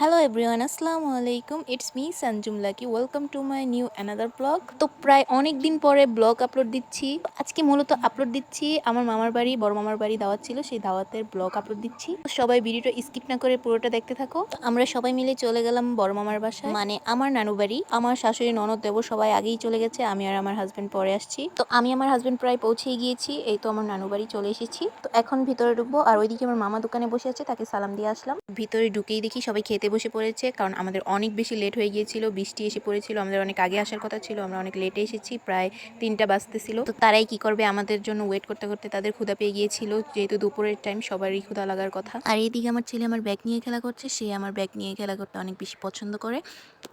Hello everyone আসসালামু আলাইকুম it's me Sanjum Lucky welcome to my new another blog তো প্রায় অনেক দিন পরে ব্লগ আপলোড দিচ্ছি। আজকে মূলত আপলোড দিচ্ছি, আমার মামার বাড়ি, বড় মামার বাড়ি দাওয়াত ছিল, সেই দাওয়াতের ব্লগ আপলোড দিচ্ছি। সবাই ভিডিওটা স্কিপ না করে পুরোটা দেখতে থাকো। আমরা সবাই মিলে চলে গেলাম বড় মামার বাসায়। মানে আমার নানু বাড়ি। আমার শাশুড়ি, ননদ দেব সবাই আগেই চলে গেছে। আমি আর আমার হাজবেন্ড পরে আসছি। তো আমি আমার হাজব্যান্ড প্রায় পৌঁছেই গিয়েছি। এই তো আমার নানু বাড়ি চলে এসেছি। তো এখন ভিতরে ঢুকবো। আর ওইদিকে আমার মামা দোকানে বসে আছে, তাকে সালাম দিয়ে আসলাম। ভিতরে ঢুকেই দেখি সবাই খেতে বসে পড়েছে, কারণ আমাদের অনেক বেশি লেট হয়ে গিয়েছিল, বৃষ্টি এসে পড়েছিল, আমাদের অনেক আগে আসার কথা ছিল, আমরা অনেক লেটে এসেছি, প্রায় তিনটা বাজতেছিল। তো তারাই কি করবে আমাদের জন্য ওয়েট করতে করতে তাদের ক্ষুদা পেয়ে গিয়েছিল, যেহেতু দুপুরের টাইম সবারই ক্ষুদা লাগার কথা। আর এদিকে আমার ছেলে আমার ব্যাগ নিয়ে খেলা করছে, সে আমার ব্যাগ নিয়ে খেলা করতে অনেক বেশি পছন্দ করে।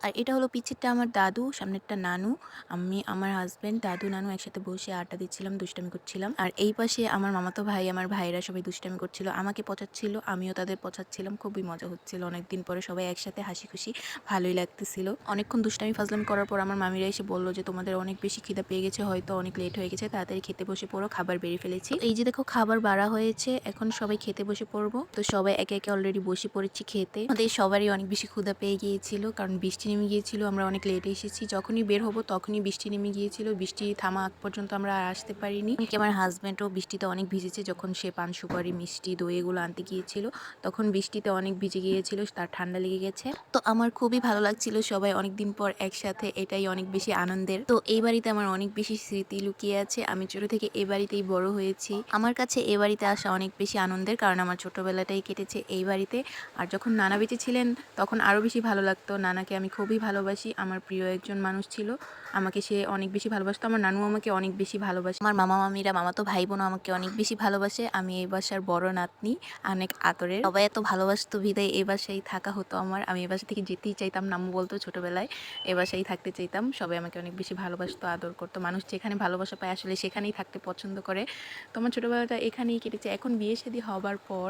আর এটা হলো পিছেরটা আমার দাদু, সামনেরটা নানু। আমি, আমার হাজব্যান্ড দাদু, নানু একসাথে বসে আড্ডা দিচ্ছিলাম, দুষ্টামি করছিলাম। আর এই পাশে আমার মামাতো ভাই, আমার ভাইরা সবাই দুষ্টামি করছিল। আমাকে পচাচ্ছিল, আমিও তাদের পচাচ্ছিলাম। খুবই মজা হচ্ছিল। অনেকদিন পরে সবাই একসাথে হাসি খুশি ভালোই লাগতেছিল। অনেকক্ষণ দুষ্টামি ফাজলামি করার পর আমার মামিরা এসে বলল যে, তোমাদের অনেক বেশি খিদা পেয়ে গেছে, হয়তো অনেক লেট হয়ে গেছে, তাড়াতাড়ি খেতে বসে পড়ো, খাবার বেরিয়ে ফেলেছি। এই যে দেখো, খাবার বাড়া হয়েছে। এখন সবাই খেতে বসে পড়ব। তো সবাই একে একে অলরেডি বসে পড়েছি খেতে। আমাদের সবারই অনেক বেশি ক্ষুধা পেয়ে গিয়েছিল, কারণ বৃষ্টি নেমে গিয়েছিল, আমরা অনেক লেটে এসেছি। যখনই বের হব তখনই বৃষ্টি নেমে গিয়েছিল, বৃষ্টি থামা আগ পর্যন্ত আমরা আর আসতে পারিনি। আমার হাজব্যান্ডও বৃষ্টিতে অনেক ভিজেছে, যখন সে পান সুপারি, মিষ্টি, দই এগুলো আনতে গিয়েছিল, তখন বৃষ্টিতে অনেক ভিজে গিয়েছিল, তার ঠান্ডা লেগে গেছে। তো আমার খুবই ভালো লাগছিল সবাই অনেকদিন পর একসাথে, এটাই অনেক বেশি আনন্দের। তো এই বাড়িতে আমার অনেক বেশি স্মৃতি লুকিয়ে আছে, আমি ছোট থেকে এ বাড়িতেই বড় হয়েছি। আমার কাছে এ বাড়িতে আসা অনেক বেশি আনন্দের, কারণ আমার ছোটবেলাটাই কেটেছে এই বাড়িতে। আর যখন নানা বেঁচে ছিলেন, তখন আরও বেশি ভালো লাগতো, নানাকে আমি খুবই ভালোবাসি। আমার প্রিয় একজন মানুষ ছিল। আমাকে সে অনেক বেশি ভালোবাসতো। আমার নানু আমাকে অনেক বেশি ভালোবাসে। আমার মামা মামিরা, মামাতো ভাই বোনও আমাকে অনেক বেশি ভালোবাসে। আমি এই বাসার বড় নাতনি, অনেক আদরের। সবাই এত ভালোবাসতো বিদায় এই বাসায় থাকা হতো আমার। আমি এই বাসা থেকে যেতেই চাইতাম, নামু বলতো ছোটবেলায়। এ বাসায় থাকতে চাইতাম। সবাই আমাকে অনেক বেশি ভালোবাসতো, আদর করতো। মানুষ যেখানে ভালোবাসা পায় আসলে সেখানেই থাকতে পছন্দ করে। তো আমার ছোটোবেলাটা এখানেই কেটেছে। এখন বিয়ে শাদী হবার পর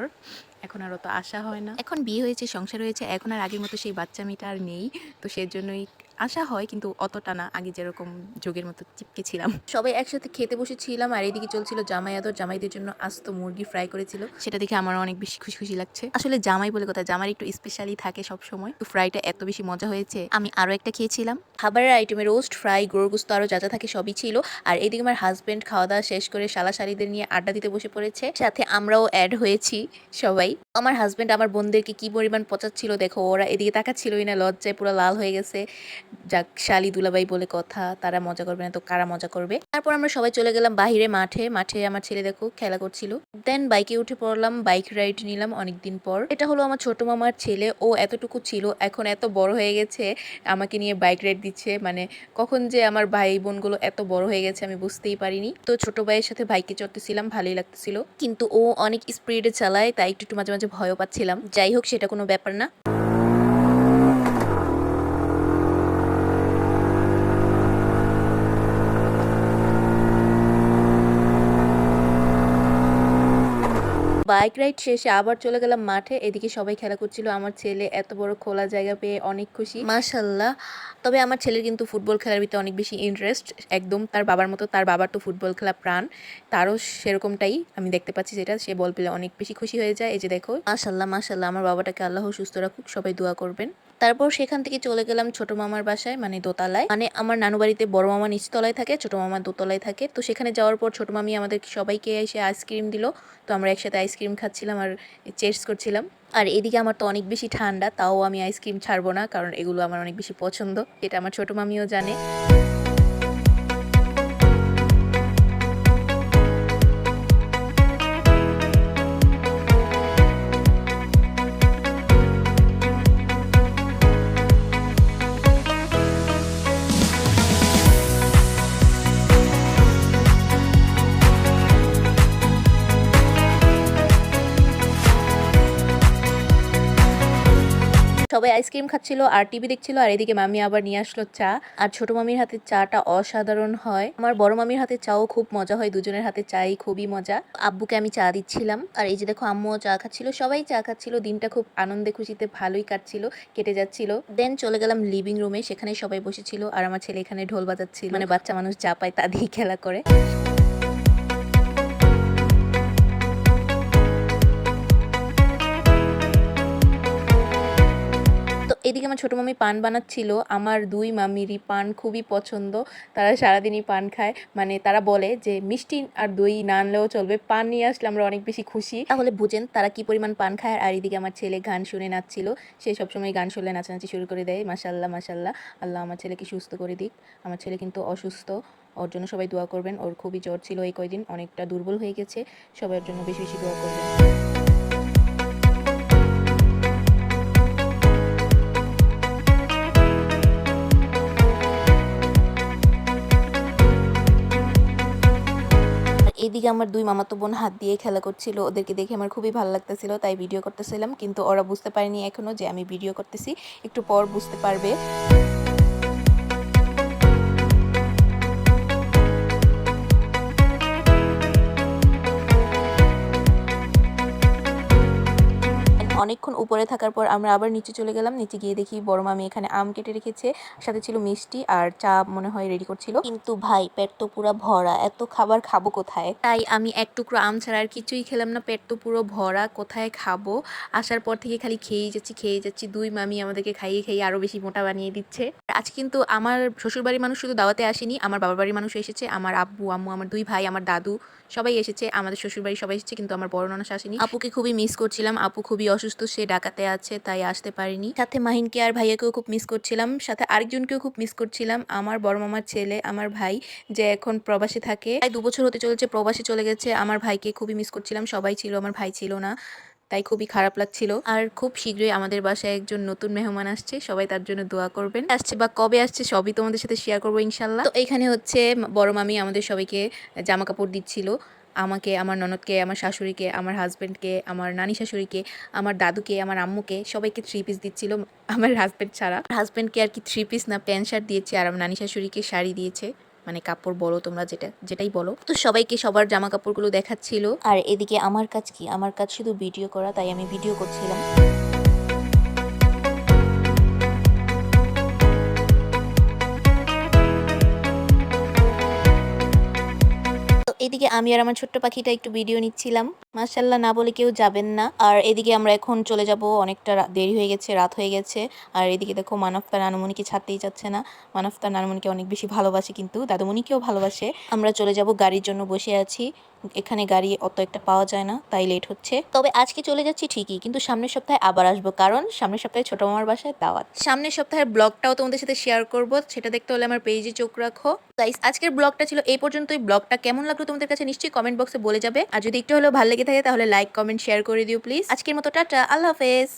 এখন আর অত আশা হয় না। এখন বিয়ে হয়েছে, সংসার হয়েছে। এখন আর আগের মতো সেই বাচ্চা মেয়েটা আর নেই। তো সেজন্যই আশা হয় কিন্তু অতটা না। আগে যেরকম যোগের মতো চিপকে ছিলাম। সবাই একসাথে খেতে বসেছিলাম আর এইদিকে চলছিল জামাই আদর। জামাইদের জন্য আস্ত মুরগি ফ্রাই করেছিল। সেটা দেখে আমার অনেক বেশি খুশি খুশি লাগছে। আসলে জামাই বলে কথা জামাই একটু স্পেশালি থাকে সব সময় তো ফ্রাইটা এত বেশি মজা হয়েছে আমি আরও একটা খেয়েছিলাম। খাবারের আইটেমে রোস্ট ফ্রাই গরুর গুস্ত আরও যা যা থাকে সবই ছিল। আর এইদিকে আমার হাজব্যান্ড খাওয়া দাওয়া শেষ করে শালা শাড়িদের নিয়ে আড্ডা দিতে বসে পড়েছে। সাথে আমরাও অ্যাড হয়েছি সবাই। আমার হাজব্যান্ড আমার বোনদেরকে কি পরিমাণ পচাচ্ছিল, দেখো, ওরা এদিকে তাকাচ্ছিলই না, লজ্জায় পুরো লাল হয়ে গেছে। যাক, শালি দুলাবাই বলে কথা, তারা মজা করবে না তো কারা মজা করবে? তারপর আমরা সবাই চলে গেলাম বাহিরে মাঠে মাঠে আমার ছেলে দেখো খেলা করছিল। দেন বাইকে উঠে পড়লাম বাইক রাইড নিলাম অনেকদিন পর। এটা হলো আমার ছোট মামার ছেলে, ও এতটুকু ছিল, এখন এত বড় হয়ে গেছে, আমাকে নিয়ে বাইক রাইড দিচ্ছে মানে কখন যে আমার ভাই বোনগুলো এত বড় হয়ে গেছে আমি বুঝতেই পারিনি। তো ছোট ভাইয়ের সাথে বাইকে চড়তেছিলাম, ভালোই লাগতেছিল। কিন্তু ও অনেক স্পিডে চালায়, তাই একটু একটু মাঝে ভয়ও পাচ্ছিলাম। যাই হোক সেটা কোনো ব্যাপার না। বাইক রাইড শেষে আবার চলে গেলাম মাঠে। এদিকে সবাই খেলা করছিল। আমার ছেলে এত বড় খোলা জায়গা পেয়ে অনেক খুশি। মাশাল্লাহ। তবে আমার ছেলের কিন্তু ফুটবল খেলার ভিতরে অনেক বেশি ইন্টারেস্ট একদম তার বাবার মতো তার বাবার তো ফুটবল খেলা প্রাণ। তারও সেরকমটাই আমি দেখতে পাচ্ছি যেটা। সে বল পেলে অনেক বেশি খুশি হয়ে যায়। এই যে দেখো। মাশাল্লাহ মাশাল্লাহ। আমার বাবাটাকে আল্লাহ সুস্থ রাখুক। সবাই দোয়া করবেন। তারপর সেখান থেকে চলে গেলাম ছোট মামার বাসায় মানে দোতলায়। মানে আমার নানু বাড়িতে বড় মামা নিচতলায় থাকে, ছোট মামা দোতলায় থাকে। তো সেখানে যাওয়ার পর ছোট মামি আমাদের সবাইকে এসে আইসক্রিম দিল। তো আমরা একসাথে আইসক্রিম খাচ্ছিলাম আর চেস করছিলাম। আর এদিকে আমার তো অনেক বেশি ঠান্ডা, তাও আমি আইসক্রিম ছাড়বো না, কারণ এগুলো আমার অনেক বেশি পছন্দ, এটা আমার ছোট মামিও জানে। সবাই আইসক্রিম খাচ্ছিল, আর টিভি দেখছিল, আর এদিকে মামি আবার নিয়ে আসলো চা। আর ছোট মামির হাতে চাটা অসাধারণ হয়। আমার বড় মামির হাতের চাও খুব মজা হয়, দুজনের হাতে চাই খুবই মজা। আব্বুকে আমি চা দিচ্ছিলাম। আর এই যে দেখো, আম্মুও চা খাচ্ছিল, সবাই চা খাচ্ছিল। দিনটা খুব আনন্দে, খুশিতে ভালোই কাটছিল, কেটে যাচ্ছিল। দেন চলে গেলাম লিভিং রুমে সেখানে সবাই বসেছিল, আর আমার ছেলে এখানে ঢোল বাজাচ্ছিল। মানে বাচ্চা মানুষ যা পায় তা দিয়েই খেলা করে। এদিকে আমার ছোটো মামি পান বানাচ্ছিল। আমার দুই মামিরই পান খুবই পছন্দ। তারা সারাদিনই পান খায়। মানে তারা বলে যে, মিষ্টি আর দই না আনলেও চলবে। পান নিয়ে আসলে আমরা অনেক বেশি খুশি। তাহলে বুঝেন তারা কি পরিমাণ পান খায়। আর এদিকে আমার ছেলে গান শুনে নাচছিল। সে সবসময় গান শুনলে নাচানাচি শুরু করে দেয়। মাসাল্লাহ মাসাল্লাহ আল্লাহ আমার ছেলেকে সুস্থ করে দিক। আমার ছেলে কিন্তু অসুস্থ। ওর জন্য সবাই দোয়া করবেন। ওর খুবই জ্বর ছিল এই কয়দিন। অনেকটা দুর্বল হয়ে গেছে। সবাই ওর জন্য বেশি বেশি দোয়া করবেন। এদিকে আমার দুই মামাতো বোন হাত দিয়ে খেলা করছিল, ওদেরকে দেখে আমার খুবই ভালো লাগতেছিল, তাই ভিডিও করতেছিলাম, কিন্তু ওরা বুঝতে পারেনি এখনও যে আমি ভিডিও করতেছি, একটু পর বুঝতে পারবে। অনেকক্ষণ উপরে থাকার পর আমরা আবার নিচে চলে গেলাম। নিচে গিয়ে দেখি বড় মামি এখানে আম কেটে রেখেছে। সাথে ছিল মিষ্টি আর চা মনে হয় রেডি করছিল। কিন্তু ভাই পেট তো পুরো ভরা। এত খাবার খাব কোথায়? তাই আমি এক টুকরো আম ছাড়া আর কিছুই খেলাম না। পেট তো পুরো ভরা কোথায় খাব? আসার পর থেকে খালি খেয়েই যাচ্ছি খেয়েই যাচ্ছি। দুই মামি আমাদেরকে খাইয়ে খাইয়ে আরও বেশি মোটা বানিয়ে দিচ্ছে। আজ কিন্তু আমার শ্বশুরবাড়ির মানুষ শুধু দাওয়াতে আসেনি আমার বাবার বাড়ির মানুষ এসেছে। আমার আব্বু আম্মু আমার দুই ভাই আমার দাদু সবাই এসেছে। আমাদের শ্বশুরবাড়ি সবাই এসেছে কিন্তু আমার বড় নানা আসেনি। আপুকে খুবই মিস করছিলাম। আপু খুবই অসুস্থ সে ডাকাতে আছে, তাই আসতে পারিনি। সাথে মাহিনকে আর ভাইয়াকেও খুব মিস করছিলাম। সাথে আরেকজনকেও খুব মিস করছিলাম। আমার বড় মামার ছেলে, আমার ভাই যে এখন প্রবাসে থাকে। তাই দু বছর হতে চলেছে, প্রবাসে চলে গেছে। আমার ভাইকে খুবই মিস করছিলাম। সবাই ছিল, আমার ভাই ছিল না। তাই খুবই খারাপ লাগছিল। আর খুব শীঘ্রই আমাদের বাসায় একজন নতুন মেহমান আসছে। সবাই তার জন্য দোয়া করবেন। আসছে বা কবে আসছে, সবই তোমাদের সাথে শেয়ার করব ইনশাল্লাহ। তো এখানে হচ্ছে বড় মামি আমাদের সবাইকে জামা কাপড় দিচ্ছিল। আমাকে, আমার ননদকে, আমার শাশুড়িকে, আমার হাজব্যান্ডকে আমার নানি শাশুড়িকে, আমার দাদুকে, আমার আম্মুকে সবাইকে থ্রি পিস দিচ্ছিল আমার হাজব্যান্ড ছাড়া। হাজব্যান্ডকে আর কি থ্রি পিস না প্যান্ট শার্ট দিয়েছে আর আমার নানি শাশুড়িকে শাড়ি দিয়েছে। মানে কাপড় বলো তোমরা যেটা, যেটাই বলো। তো সবাইকে সবার জামা কাপড়গুলো দেখাচ্ছিল। আর এদিকে আমার কাজ কি? আমার কাজ শুধু ভিডিও করা, তাই আমি ভিডিও করছিলাম। এদিকে আমি আর আমার ছোট্ট পাখিটা একটু ভিডিও নিচ্ছিলাম। মার্শাল্লাহ না বলে কেউ যাবেন না। আর এদিকে আমরা এখন চলে যাব, অনেকটা দেরি হয়ে গেছে, রাত হয়ে গেছে। আর এদিকে দেখো মানবতার নানুমণিকে ছাড়তেই যাচ্ছে না। মানবতার নানুমণিকে অনেক বেশি ভালোবাসে কিন্তু, দাদুমণিকেও ভালোবাসে। আমরা চলে যাব গাড়ির জন্য বসে আছি। এখানে গাড়ি অত একটা পাওয়া যায় না, তাই লেট হচ্ছে। তবে আজকে চলে যাচ্ছি ঠিকই, কিন্তু সামনের সপ্তাহে আবার আসব, কারণ সামনের সপ্তাহে ছোট মামার বাসায় দাওয়াত। সামনের সপ্তাহের ব্লগটাও তোমাদের সাথে শেয়ার করব, সেটা দেখতে হলে আমার পেজে চোখ রাখো। গাইস আজকের ব্লগটা ছিল এই পর্যন্তই। ব্লগটা কেমন লাগল তোমাদের কাছে নিশ্চয়ই কমেন্ট বক্সে বলে যাবে। আর যদি একটু হলেও ভালো লেগে থাকে, তাহলে লাইক কমেন্ট শেয়ার করে দিও প্লিজ আজকের মতো টাটা, আল্লাহ হাফেজ।